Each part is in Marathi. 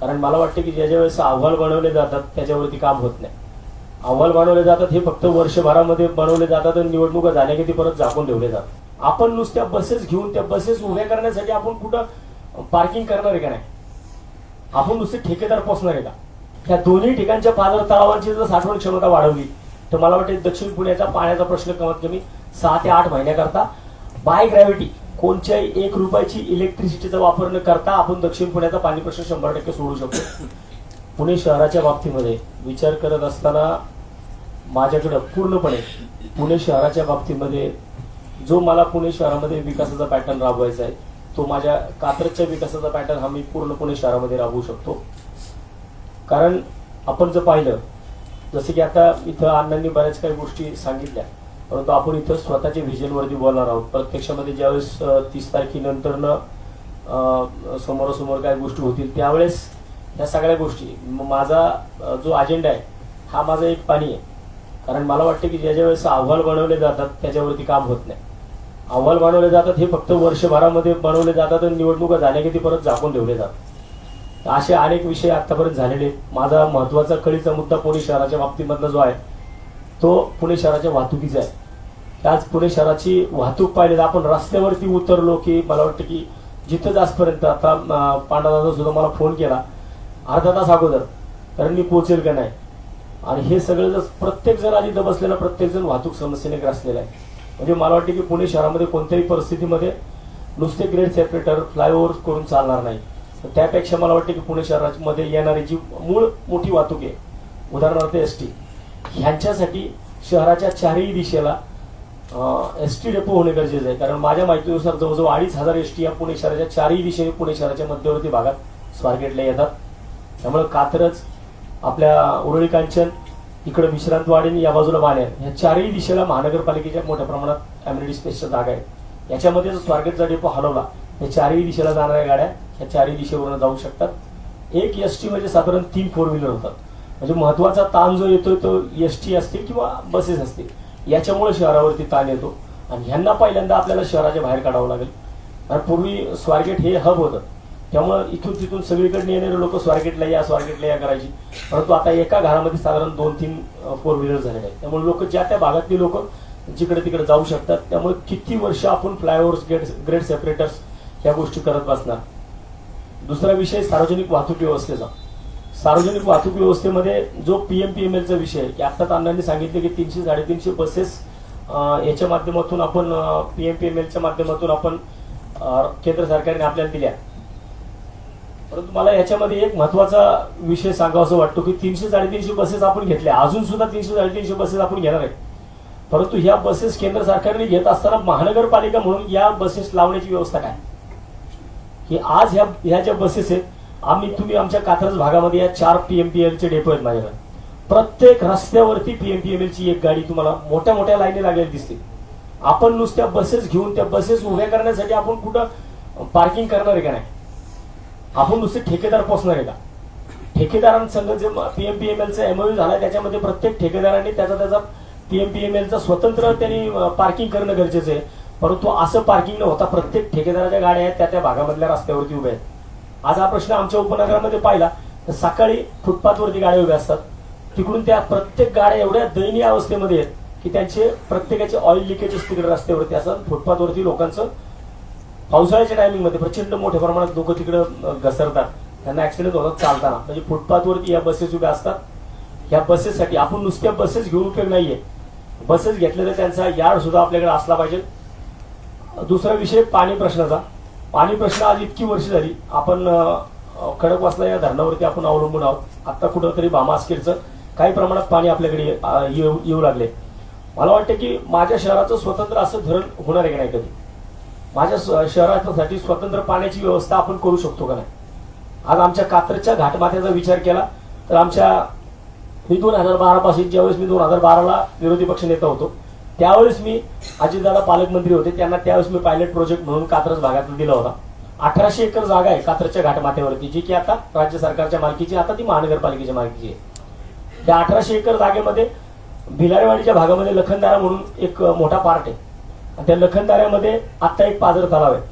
कारण मला वाटतं की ज्या ज्या वेळेस अहवाल बनवले जातात त्याच्यावरती काम होत नाही. अहवाल बनवले जातात हे फक्त वर्षभरामध्ये बनवले जातात आणि निवडणुका झाल्या की ते परत झाकून ठेवले जातात. आपण नुसत्या बसेस घेऊन त्या बसेस उभ्या करण्यासाठी आपण कुठं पार्किंग करणार आहे का नाही? आपण नुसते ठेकेदार पोचणार आहे का? ह्या दोन्ही ठिकाणच्या पाझर तळावरची जर साठवण क्षमता वाढवली तर मला वाटते दक्षिण पुण्याचा पाण्याचा प्रश्न कमीत कमी सहा ते आठ महिन्याकरता बाय ग्रॅव्हिटी कोणत्याही एक रुपयाची इलेक्ट्रिसिटीचा वापर न करता आपण दक्षिण पुण्याचा पाणी प्रश्न शंभर टक्के सोडू शकतो. पुणे शहराच्या बाबतीमध्ये विचार करत असताना माझ्याकडं पूर्णपणे पुणे शहराच्या बाबतीमध्ये जो मला पुणे शहरामध्ये विकासाचा पॅटर्न राबवायचा आहे तो माझ्या कात्रजच्या विकासाचा पॅटर्न हा मी पूर्ण पुणे शहरामध्ये राबवू शकतो. कारण आपण जर पाहिलं जसं की आता इथं अण्णांनी बऱ्याच काही गोष्टी सांगितल्या. परंतु आपण इथं स्वतःच्या व्हिजनवरती बोलणार आहोत. प्रत्यक्षामध्ये ज्यावेळेस तीस तारखेनंतरनं समोरासमोर काय गोष्टी होतील त्यावेळेस ह्या सगळ्या गोष्टी माझा जो अजेंडा आहे हा माझा एक पाणी आहे. कारण मला वाटतं की ज्या ज्या वेळेस अहवाल बनवले जातात त्याच्यावरती काम होत नाही. अहवाल बनवले जातात हे फक्त वर्षभरामध्ये बनवले जातात आणि निवडणुका झाल्या की ते परत झाकून ठेवले जातात. असे अनेक विषय आतापर्यंत झालेले आहेत. माझा महत्त्वाचा कळीचा मुद्दा पुणे शहराच्या बाबतीमधला जो आहे तो पुणे शहराच्या वाहतुकीचा आहे. आज पुणे शहराची वाहतूक पाहिली तर आपण रस्त्यावरती उतरलो की मला वाटतं की जिथं जास्तपर्यंत आता अं, पांडादादा सुद्धा मला फोन केला अर्धा तास अगोदर कारण मी पोहोचेल का नाही? आणि हे सगळं जर प्रत्येक जण आधी बसलेला प्रत्येक जण वाहतूक समस्येने ग्रासलेला आहे. म्हणजे मला वाटतं की पुणे शहरामध्ये कोणत्याही परिस्थितीमध्ये नुसते ग्रेड सेपरेटर फ्लायओव्हर करून चालणार नाही. तर त्यापेक्षा मला वाटतं की पुणे शहरामध्ये येणारी जी मूळ मोठी वाहतूक आहे उदाहरणार्थ एस टी ह्यांच्यासाठी शहराच्या चारही दिशेला एस टी डेपो होणे गरजेचं आहे. कारण माझ्या माहितीनुसार जवळजवळ अडीच हजार एस टी या पुणे शहराच्या चारही दिशेने पुणे शहराच्या मध्यवर्ती भागात स्वारगेटला येतात. त्यामुळे कात्रज आपल्या उरळी कांचन इकडे विश्रांतवाडी आणि या बाजूला बाणेर ह्या चारही दिशेला महानगरपालिकेच्या मोठ्या प्रमाणात अम्युनिटी स्पेसच्या जागा आहेत. याच्यामध्ये जर स्वारगेटचा डेपो हलवला या चारही दिशेला जाणाऱ्या गाड्या ह्या चारही दिशेवरून जाऊ शकतात. एक एस टी म्हणजे साधारण तीन फोर व्हीलर होतात. म्हणजे महत्त्वाचा ताण जो येतोय तो एस टी असतील किंवा बसेस असतील याच्यामुळे शहरावरती ताण येतो. आणि ह्यांना पहिल्यांदा आपल्याला शहराच्या बाहेर काढावं लागेल. कारण पूर्वी स्वारगेट हे हब होतं. त्यामुळे इथून तिथून सगळीकडे येणारे लोक स्वारगेटला या स्वारगेटला या करायची. परंतु आता एका घरामध्ये साधारण दोन तीन फोर व्हीलर झालेले आहेत. त्यामुळे लोक ज्या त्या भागातली लोक जिकडे तिकडे जाऊ शकतात. त्यामुळे किती वर्ष आपण फ्लायओव्हर्स ग्रेड ग्रेड सेपरेटर्स ह्या गोष्टी करत बसणार? दुसरा विषय सार्वजनिक वाहतूक व्यवस्थेचा. सार्वजनिक वाहतूक व्यवस्थेमध्ये जो पी एम पी एम एलचा विषय आहे की आत्ताच अण्णांनी सांगितले की तीनशे साडेतीनशे बसेस याच्या माध्यमातून आपण पीएम पी एम एलच्या माध्यमातून आपण केंद्र सरकारने आपल्याला दिल्या. परंतु मला याच्यामध्ये एक महत्त्वाचा विषय सांगावा वाटतो की तीनशे साडेतीनशे बसेस आपण घेतल्या. अजून सुद्धा तीनशे साडेतीनशे बसेस आपण घेणार आहेत. परंतु ह्या बसेस केंद्र सरकारने घेत असताना महानगरपालिका म्हणून या बसेस लावण्याची व्यवस्था काय? की आज ह्या ह्या ज्या बसेस आहेत आम्ही तुम्ही आमच्या कात्रज भागामध्ये या चार पीएमपीएलचे डेपो आहेत माझ्याकडे. प्रत्येक रस्त्यावरती पीएमपीएमएलची एक गाडी तुम्हाला मोठ्या मोठ्या लाईनी लागलेली दिसते. आपण नुसत्या बसेस घेऊन त्या बसेस उभ्या करण्यासाठी आपण कुठं पार्किंग करणार आहे का नाही? आपण नुसते ठेकेदार पोचणार आहे का? ठेकेदारांसंग जे पीएमपीएमएलचा एमओयू झाला त्याच्यामध्ये प्रत्येक ठेकेदारांनी त्याचा त्याचा पीएमपीएमएलचा स्वतंत्र त्यांनी पार्किंग करणं गरजेचं आहे. परंतु असं पार्किंग न होता प्रत्येक ठेकेदाराच्या गाड्या आहेत त्या त्या भागामधल्या रस्त्यावरती उभ्या आहेत. आज हा प्रश्न आमच्या उपनगरामध्ये पाहिला तर सकाळी फुटपाथवरती गाड्या उभ्या असतात. तिकडून त्या प्रत्येक गाड्या एवढ्या दयनीय अवस्थेमध्ये आहेत की त्यांचे प्रत्येकाचे ऑइल लिकेजेस तिकडे रस्त्यावरती. असतात फुटपाथवरती लोकांचं पावसाळ्याच्या टायमिंगमध्ये प्रचंड मोठ्या प्रमाणात लोक तिकडे घसरतात. त्यांना ऍक्सिडेंट होतात चालताना. म्हणजे फुटपाथवरती या बसेस उभ्या असतात. या बसेससाठी आपण नुसत्या बसेस घेऊन उपयोग नाहीये. बसेस घेतल्या तर त्यांचा यार्ड सुद्धा आपल्याकडे असला पाहिजे. दुसरा विषय पाणी प्रश्नाचा. पाणी प्रश्न आज इतकी वर्ष झाली. आपण खडकवासला या धरणावरती आपण अवलंबून आहोत. आता कुठंतरी भामास्केरचं काही प्रमाणात पाणी आपल्याकडे येऊ येऊ लागले. मला वाटतं की माझ्या शहराचं स्वतंत्र असं धरण होणार आहे का नाही कधी? माझ्या स- शहरासाठी स्वतंत्र पाण्याची व्यवस्था आपण करू शकतो का नाही? आज आमच्या कात्रच्या घाटमाथ्याचा विचार केला तर आमच्या मी दोन हजार बारा पासून ज्यावेळेस मी दोन हजार बाराला विरोधी पक्ष नेता होतो त्यावेळेस मी अजितदादा पालकमंत्री होते. त्यांना त्यावेळेस मी पायलट प्रोजेक्ट म्हणून कात्रज भागातून दिला होता. अठराशे एकर जागा आहे कात्रजच्या घाटमाथ्यावरती जी की आता राज्य सरकारच्या मालकीची आता ती महानगरपालिकेच्या मालकीची आहे. त्या अठराशे एकर जागेमध्ये भिलारेवाडीच्या भागामध्ये लखनदारा म्हणून एक मोठा पार्ट आहे. आणि त्या लखनदाऱ्यामध्ये आत्ता एक पाझर तलाव आहे.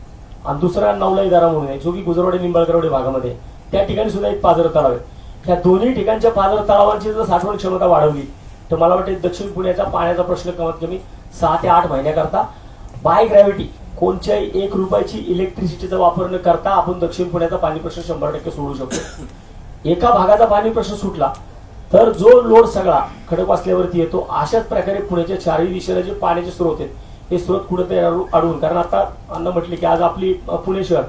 आणि दुसरा नवलाई दारा म्हणून आहे जो की गुजरवाडी निंबाळकरवाडी भागामध्ये आहे. त्या ठिकाणी सुद्धा एक पाझर तलाव आहे. ह्या दोन्ही ठिकाणच्या पाझर तलावांची जर साठवण क्षमता वाढवली तर मला वाटते दक्षिण पुण्याचा पाण्याचा प्रश्न कमीत कमी सहा ते आठ महिन्याकरता. बाय ग्रॅव्हिटी कोणत्याही एक रुपयाची इलेक्ट्रिसिटीचा वापर न करता आपण दक्षिण पुण्याचा पाणी प्रश्न शंभर टक्के सोडू शकतो. एका भागाचा पाणी प्रश्न सुटला तर जो लोड सगळा खडक वाचल्यावरती येतो अशाच प्रकारे पुण्याच्या चारही दिशेला जे पाण्याचे स्रोत आहेत हे स्रोत कुठेतरी अडवून. कारण आता अन्न म्हटले की आज आपली पुणे शहर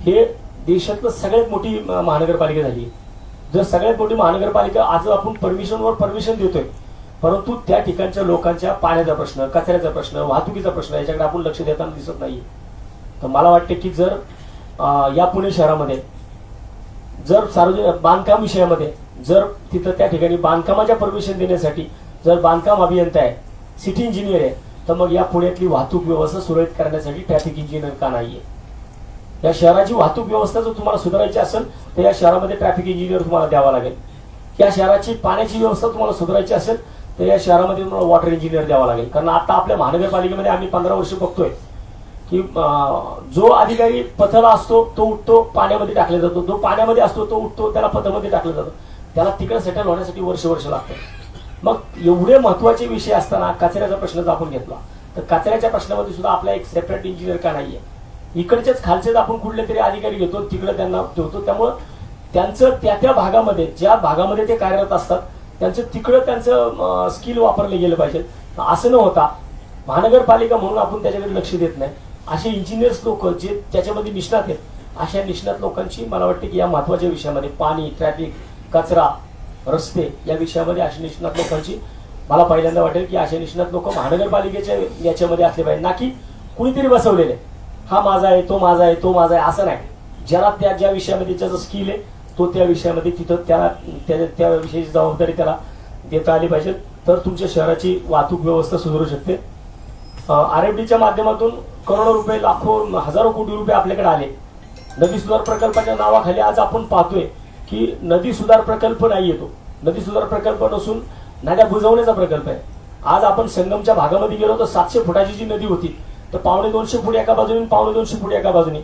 हे देशातलं सगळ्यात मोठी महानगरपालिका झाली आहे. जर सगळ्यात मोठी महानगरपालिका आज आपण परमिशनवर परमिशन देतोय परंतु त्या ठिकाणच्या लोकांच्या पाण्याचा प्रश्न कचऱ्याचा प्रश्न वाहतुकीचा प्रश्न याच्याकडे आपण लक्ष देताना दिसत नाही तर मला वाटते की जर या पुणे शहरामध्ये जर सार्वजनिक बांधकाम विषयामध्ये जर तिथं त्या ठिकाणी बांधकामाच्या परमिशन देण्यासाठी जर बांधकाम अभियंता आहे सिटी इंजिनियर आहे तर मग या पुण्यातली वाहतूक व्यवस्था सुरळीत करण्यासाठी ट्रॅफिक इंजिनियर का नाहीये? या शहराची वाहतूक व्यवस्था जर तुम्हाला सुधारायची असेल तर या शहरामध्ये ट्रॅफिक इंजिनियर तुम्हाला द्यावा लागेल. या शहराची पाण्याची व्यवस्था तुम्हाला सुधारायची असेल तर या शहरामध्ये तुम्हाला वॉटर इंजिनियर द्यावा लागेल. कारण आता आपल्या महानगरपालिकेमध्ये आम्ही पंधरा वर्ष बघतोय की जो अधिकारी पथला असतो तो उठतो पाण्यामध्ये टाकला जातो. जो पाण्यामध्ये असतो तो उठतो त्याला पथामध्ये टाकलं जातं. त्याला तिकडे सेटल होण्यासाठी वर्ष वर्ष लागतं. मग एवढे महत्त्वाचे विषय असताना कचऱ्याचा प्रश्न जर आपण घेतला तर कचऱ्याच्या प्रश्नामध्ये सुद्धा आपला एक सेपरेट इंजिनियर का नाहीये? इकडचेच खालचेच आपण कुठले तरी अधिकारी घेतो तिकडे त्यांना ठेवतो. त्यामुळं त्यांचं त्या त्या भागामध्ये ज्या भागामध्ये ते कार्यरत असतात त्यांचं तिकडं त्यांचं स्किल वापरले गेलं पाहिजे असं न होता महानगरपालिका म्हणून आपण त्याच्याकडे लक्ष देत नाही. असे इंजिनियर्स लोक जे त्याच्यामध्ये निष्णात आहेत अशा निष्णात लोकांची मला वाटते की या महत्त्वाच्या विषयामध्ये पाणी ट्रॅफिक कचरा रस्ते या विषयामध्ये अशा निष्णात लोकांची मला पहिल्यांदा वाटेल की अशा निष्णात लोक महानगरपालिकेच्या याच्यामध्ये असले पाहिजे ना की कुणीतरी बसवलेले हा माझा आहे तो माझा आहे तो माझा आहे असं नाही. ज्याला त्या ज्या विषयामध्ये त्याचं स्किल आहे तो त्या विषयामध्ये तिथं त्याला त्या त्या विषयाची जबाबदारी त्याला देता आली पाहिजे. तर तुमच्या शहराची वाहतूक व्यवस्था सुधारू शकते. आर एफ डीच्या माध्यमातून करोडो रुपये लाखो हजारो कोटी रुपये आपल्याकडे आले. नदी सुधार प्रकल्पाच्या नावाखाली आज आपण पाहतोय की नदी सुधार प्रकल्प नाही येतो. नदी सुधार प्रकल्प नसून नद्या बुजवण्याचा प्रकल्प आहे. आज आपण संगमच्या भागामध्ये गेलो तर सातशे फुटाची जी नदी होती तर पावणे दोनशे फूट एका बाजूने पावणे दोनशे फूट एका बाजूने.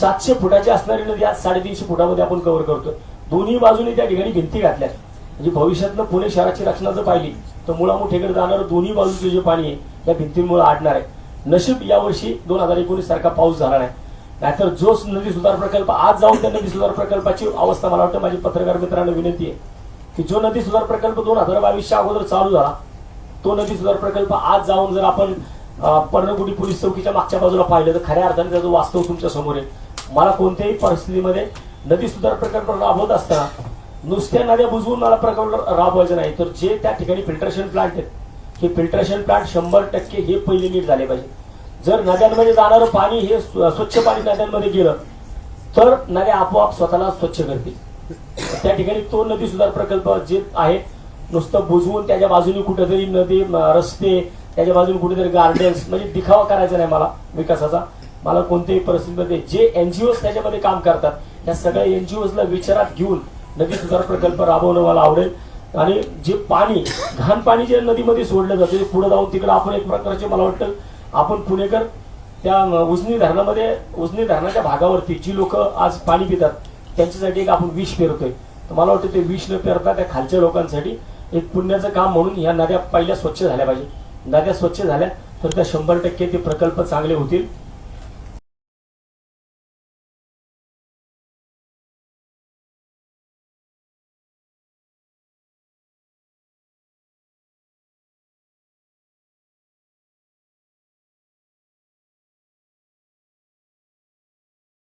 सातशे फुटाची असणारी नदी आज साडेतीनशे फुटामध्ये आपण कव्हर करतो दोन्ही बाजूने त्या ठिकाणी भिंती घातल्या म्हणजे भविष्यातनं पुणे शहराची रचना जर पाहिली तर मुळामुठेकडे जाणारं दोन्ही बाजूचे जे पाणी आहे त्या भिंतींमुळे आडणार आहे. नशीब यावर्षी दोन हजार एकोणीस सारखा पाऊस झाला नाही. नाहीतर जो नदी सुधार प्रकल्प आज जाऊन त्या नदी सुधार प्रकल्पाची अवस्था मला वाटतं माझी पत्रकार मित्रांना विनंती आहे. की जो नदी सुधार प्रकल्प दोन हजार बावीसच्या अगोदर चालू झाला तो नदी सुधार प्रकल्प आज जाऊन जर आपण पर्णकुटी पोलीस चौकीच्या मागच्या बाजूला पाहिलं तर खऱ्या अर्थाने त्याचं वास्तव तुमच्यासमोर आहे. मला कोणत्याही परिस्थितीमध्ये नदी सुधार प्रकल्प राबवत असताना नुसत्या नद्या बुजवून मला प्रकल्प राबवायचं नाही. तर जे त्या ठिकाणी फिल्टरेशन प्लांट आहेत हे फिल्टरेशन प्लांट शंभर टक्के हे पहिले नीट झाले पाहिजे. जर नद्यांमध्ये जाणारं पाणी हे स्वच्छ पाणी नद्यांमध्ये गेलं तर नद्या आपोआप स्वतःला स्वच्छ करतील. त्या ठिकाणी तो नदी सुधार प्रकल्प जे आहे नुसतं बुजवून त्याच्या बाजूने कुठेतरी नदी रस्ते त्याच्या बाजूने कुठेतरी गार्डन्स म्हणजे दिखावा करायचा नाही मला विकासाचा. मला कोणत्याही परिस्थितीमध्ये जे एनजीओ त्याच्यामध्ये काम करतात या सगळ्या एनजीओला विचारात घेऊन नदी सुधार प्रकल्प राबवणं मला आवडेल. आणि जे पाणी घाण पाणी जे नदीमध्ये सोडलं जातं ते पुढे जाऊन तिकडे आपण एक प्रकारचे मला वाटतं आपण पुणेकर त्या उजनी धरणामध्ये उजनी धरणाच्या भागावरती जी लोक आज पाणी पितात त्यांच्यासाठी एक आपण विष पेरतोय. तर मला वाटतं ते विष न पेरता त्या खालच्या लोकांसाठी एक पुण्याचं काम म्हणून ह्या नद्या पहिल्या स्वच्छ झाल्या पाहिजे. नद्या स्वच्छ झाल्या तर त्या शंभर टक्के ते प्रकल्प चांगले होतील.